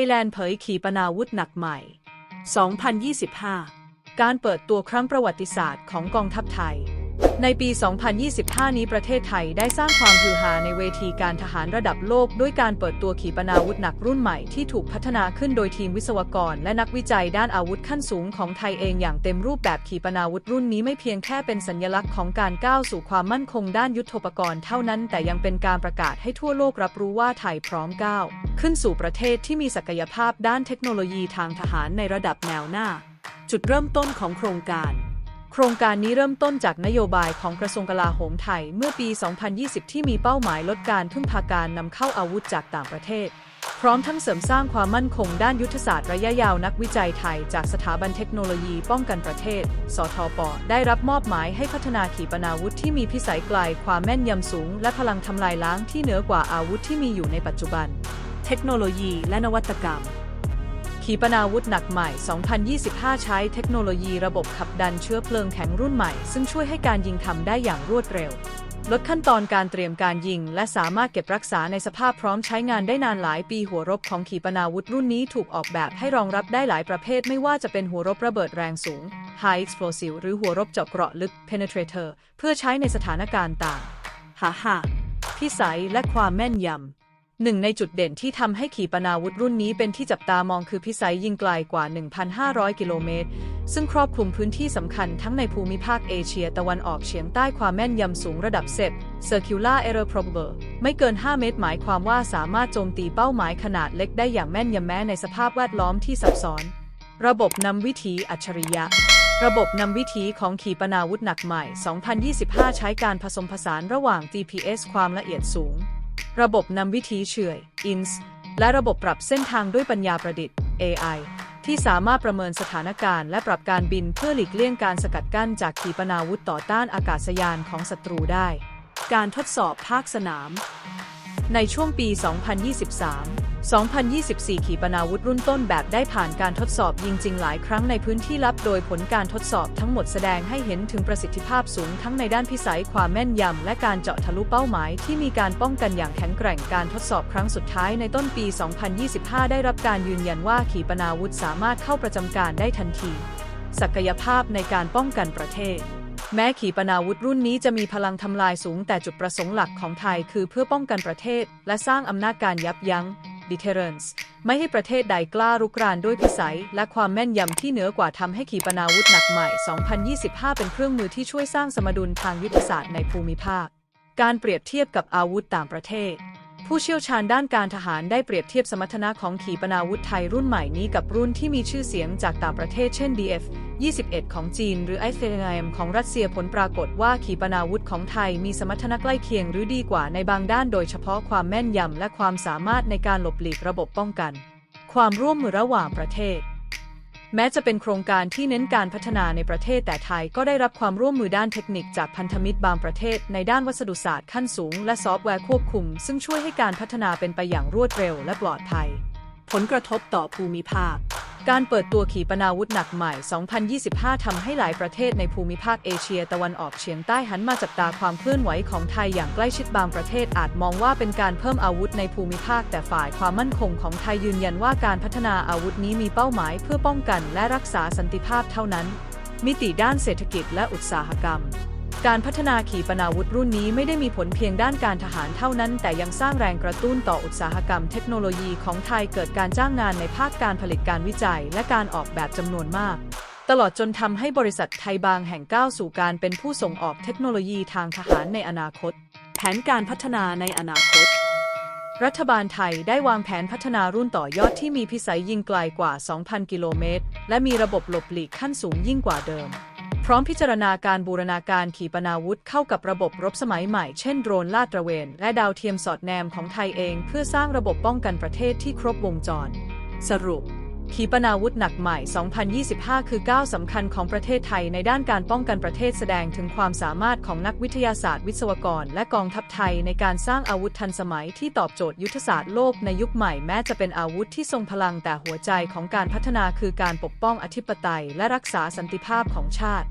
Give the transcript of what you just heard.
ยแลนด์เผยขีปนาวุธหนักใหม่ 2025 การเปิดตัวครั้งประวัติศาสตร์ของกองทัพไทย ในปี 2025 นี้ประเทศไทยได้สร้างความฮือฮาในเวทีการทหารระดับโลก ด้วยการเปิดตัวขีปนาวุธหนักรุ่นใหม่ที่ถูกพัฒนาขึ้นโดยทีมวิศวกร และนักวิจัยด้านอาวุธขั้นสูงของไทยเองอย่างเต็มรูปแบบขีปนาวุธรุ่นนี้ไม่เพียงแค่เป็นสัญลักษณ์ของการก้าวสู่ความมั่นคงด้านยุทโธปกรณ์เท่านั้น แต่ยังเป็นการประกาศให้ทั่วโลกรับรู้ว่าไทยพร้อมก้าวขึ้นสู่ประเทศที่มีศักยภาพด้านเทคโนโลยีทางทหารในระดับแนวหน้า จุดเริ่มต้นของโครงการ ครงการนี้เริ่มต้นจากนโยบายของกระทรวงกลาโหมไทยเมื่อปี 2020 ที่มีเป้าหมายลดการพึ่งพาการนำเข้าอาวุธจากต่างประเทศ พร้อมทั้งเสริมสร้างความมั่นคงด้านยุทธศาสตร์ระยะยาวนักวิจัยไทย จากสถาบันเทคโนโลยีป้องกันประเทศ สทป ได้รับมอบหมายให้พัฒนาขีปนาวุธที่มีพิสัยไกล ความแม่นยำสูง และพลังทำลายล้างที่เหนือกว่าอาวุธที่มีอยู่ในปัจจุบัน เทคโนโลยีและนวัตกรรม ขีปนาวุธหนักใหม่ 2025 ใช้เทคโนโลยีระบบขับดันเชื้อเพลิงแข็งรุ่นใหม่ ซึ่งช่วยให้การยิงทำได้อย่างรวดเร็ว ลดขั้นตอนการเตรียมการยิง และสามารถเก็บรักษาในสภาพพร้อมใช้งานได้นานหลายปีหัวรบของขีปนาวุธรุ่นนี้ถูกออกแบบให้รองรับได้หลายประเภท ไม่ว่าจะเป็นหัวรบระเบิดแรงสูง High Explosive หรือหัวรบเจาะเกราะลึก Penetrator เพื่อใช้ในสถานการณ์ต่าง ฮ่าฮ่าพิสัยและความแม่นยำ หนึ่งในจุดเด่นที่ทำให้ขีปนาวุธรุ่นนี้เป็นที่จับตามองคือพิสัยยิงไกลกว่า 1,500 กิโลเมตร ซึ่งครอบคลุมพื้นที่สำคัญทั้งในภูมิภาคเอเชียตะวันออกเฉียงใต้ความแม่นยำสูงระดับเซ Circular Error Probable ไม่เกิน 5 เมตร หมายความว่าสามารถโจมตีเป้าหมายขนาดเล็กได้อย่างแม่นยำแม้ในสภาพแวดล้อมที่ซับซ้อน ระบบนำวิถีอัจฉริยะระบบนำวิถีของขีปนาวุธหนักใหม่ 2025 ใช้การผสมผสานระหว่าง GPS ความละเอียดสูง ระบบนำวิธีเฉื่อย INS และระบบปรับเส้นทางด้วยปัญญาประดิษฐ์ AI ที่สามารถประเมินสถานการณ์และปรับการบินเพื่อหลีกเลี่ยงการสกัดกั้นจากขีปนาวุธต่อต้านอากาศยานของศัตรูได้ การทดสอบภาคสนาม ในช่วงปี 2023 2024 ขีปนาวุธรุ่นต้นแบบได้ผ่านการทดสอบยิงจริงหลายครั้งในพื้นที่ลับโดยผลการทดสอบทั้งหมดแสดงให้เห็นถึงประสิทธิภาพสูงทั้งในด้านพิสัยความแม่นยำและการเจาะทะลุเป้าหมายที่มีการป้องกันอย่างแข็งแกร่งการทดสอบครั้งสุดท้ายในต้นปี 2025 ได้รับการยืนยันว่าขีปนาวุธสามารถเข้าประจำการได้ทันที ศักยภาพในการป้องกันประเทศแม้ขีปนาวุธรุ่นนี้จะมีพลังทำลายสูงแต่จุดประสงค์หลักของไทยคือเพื่อป้องกันประเทศ และสร้างอำนาจการยับยั้ง deterrence ไม่ให้ประเทศใดกล้ารุกรานด้วยพิสัย และความแม่นยำที่เหนือกว่าทำให้ขีปนาวุธหนักใหม่ 2025 เป็นเครื่องมือที่ช่วยสร้างสมดุลทางยุทธศาสตร์ในภูมิภาค การเปรียบเทียบกับอาวุธต่างประเทศ ผู้เชี่ยวชาญด้านการทหารได้เปรียบเทียบสมรรถนะของขีปนาวุธไทยรุ่นใหม่นี้กับรุ่นที่มีชื่อเสียงจากต่างประเทศเช่น DF 21 ของจีน หรือ i f e m ของรัสเซียผลปรากฏว่าขีปนาวุธของไทยมีสมรรถนะใกล้เคียงหรือดีกว่าในบางด้านโดยเฉพาะความแม่นยำและความสามารถในการหลบหลีกระบบป้องกัน ความร่วมมือระหว่างประเทศ แม้จะเป็นโครงการที่เน้นการพัฒนาในประเทศแต่ไทยก็ได้รับความร่วมมือด้านเทคนิคจากพันธมิตรบางประเทศ ในด้านวัสดุศาสตร์ขั้นสูง และซอฟต์แวร์ควบคุม ซึ่งช่วยให้การพัฒนาเป็นไปอย่างรวดเร็วและปลอดภัย ผลกระทบต่อภูมิภาค การเปิดตัวขีปนาวุธหนักใหม่ 2025 ทำให้หลายประเทศในภูมิภาคเอเชียตะวันออกเฉียงใต้หันมาจับตาความเคลื่อนไหวของไทยอย่างใกล้ชิดบางประเทศอาจมองว่าเป็นการเพิ่มอาวุธในภูมิภาค แต่ฝ่ายความมั่นคงของไทยยืนยันว่าการพัฒนาอาวุธนี้มีเป้าหมายเพื่อป้องกันและรักษาสันติภาพเท่านั้น มิติด้านเศรษฐกิจและอุตสาหกรรม การพัฒนาขีปนาวุธรุ่นนี้ไม่ได้มีผลเพียงด้านการทหารเท่านั้น แต่ยังสร้างแรงกระตุ้นต่ออุตสาหกรรมเทคโนโลยีของไทยเกิดการจ้างงานในภาคการผลิตการวิจัย และการออกแบบจำนวนมาก ตลอดจนทำให้บริษัทไทยบางแห่งก้าวสู่การเป็นผู้ส่งออกเทคโนโลยีทางทหารในอนาคต แผนการพัฒนาในอนาคตรัฐบาลไทยได้วางแผนพัฒนารุ่นต่อยอดที่มีพิสัยยิงไกลกว่า 2,000 กิโลเมตร และมีระบบหลบหลีกขั้นสูงยิ่งกว่าเดิม พร้อมพิจารณาการบูรณาการขีปนาวุธเข้ากับระบบรบสมัยใหม่เช่นโดรนลาดตระเวน และดาวเทียมสอดแนมของไทยเอง เพื่อสร้างระบบป้องกันประเทศที่ครบวงจร สรุป ขีปนาวุธหนักใหม่ 2025 คือก้าวสำคัญของประเทศไทยในด้านการป้องกันประเทศแสดงถึงความสามารถของนักวิทยาศาสตร์วิศวกร และกองทัพไทยในการสร้างอาวุธทันสมัยที่ตอบโจทย์ยุทธศาสตร์โลกในยุคใหม่แม้จะเป็นอาวุธที่ทรงพลังแต่หัวใจของการพัฒนาคือการปกป้องอธิปไตย และรักษาสันติภาพของชาติ